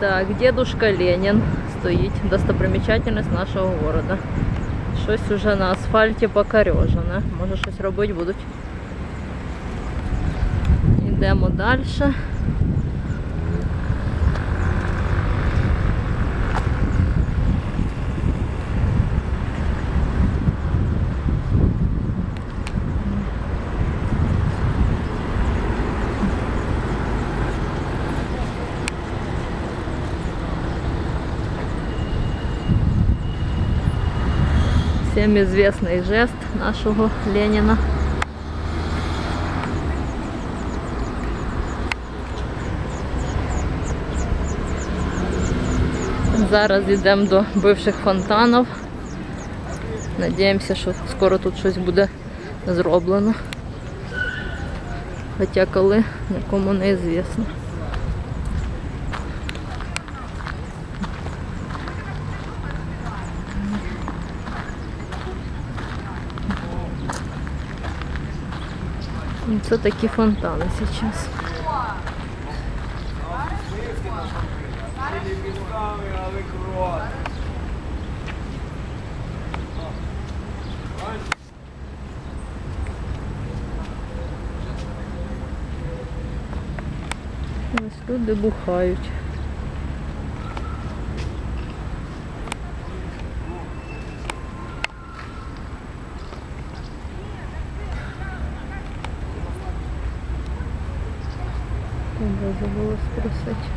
Так, дедушка Ленін стоїть, достопримечательність нашого города. Щось уже на асфальті покорежене. Може щось робити будуть. Йдемо далі. Всем известный жест нашего Ленина. Зараз йдемо до бивших фонтанів. Надіємося, що скоро тут щось буде зроблено. Хоча коли нікому не звісно. Це такі фонтани зараз. Ось люди. Треба забула спросити.